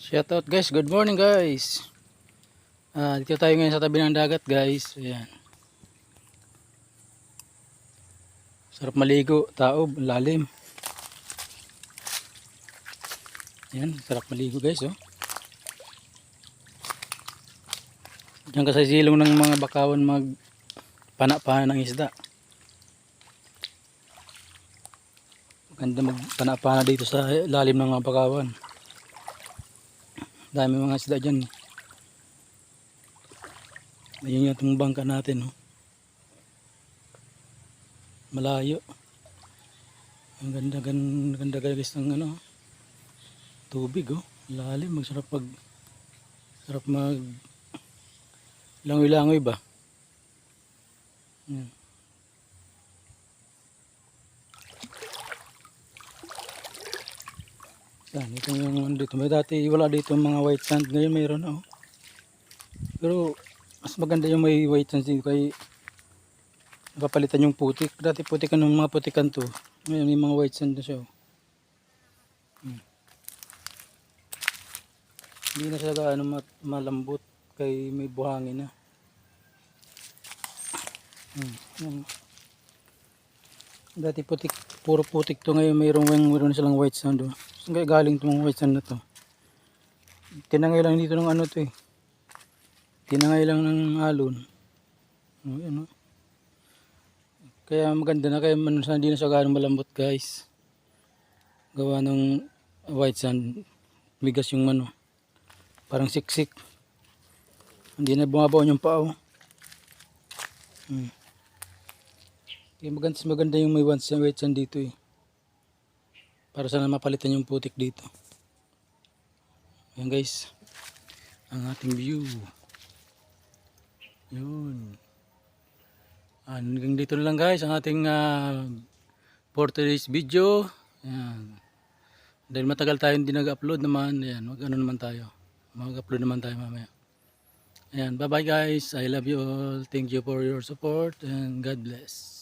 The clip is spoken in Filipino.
Shoutout guys, good morning guys. Ah, dito tayo ngayon sa tabi ng dagat guys. Ayan. Sarap maligo, taob, lalim. Ayan, sarap maligo guys oh. Diyan ka sa silong ng mga bakawan mag pana-pana ng isda. Maganda magpana-pana dito sa lalim ng mga bakawan. Dami mga isda dyan. Ayun yung bangka natin. Oh. Malayo. Ang ganda, ganda, ganda guys ng ano, tubig oh. Lalim, magsarap pag sarap mag langoy-langoy ba? Yan. Yan, ito yung ano dito. May dati wala dito mga white sand. Ngayon mayroon na oh. Pero mas maganda yung may white sand dito kay napapalitan yung putik. Dati putikan ng mga putikan to. Ngayon may mga white sand na siya. oh. Hmm. Hindi na siya gaano ma- malambot kay may buhangin na. Hmm. Dati putik, puro putik to ngayon mayroong mayroon silang white sand. Oh. Saan galing itong white sand na to? Tinangay lang dito ng ano to eh. Tinangay lang ng alon. Oh. Kaya maganda na kaya man sa hindi na siya gaano malambot guys. Gawa ng white sand. Bigas yung ano. Parang siksik. Hindi na bumabaw yung paa. oh. Hmm. Kaya maganda, maganda yung may white sand dito eh. Para sana mapalitan yung putik dito. Ayan guys. Ang ating view. Yun. Hanggang dito na lang guys ang ating uh, for today's video. Ayan. Dahil matagal tayo hindi nag-upload naman. Ayan, mag ano naman tayo. Mag-upload naman tayo mamaya. Ayan, bye bye guys. I love you all. Thank you for your support and God bless.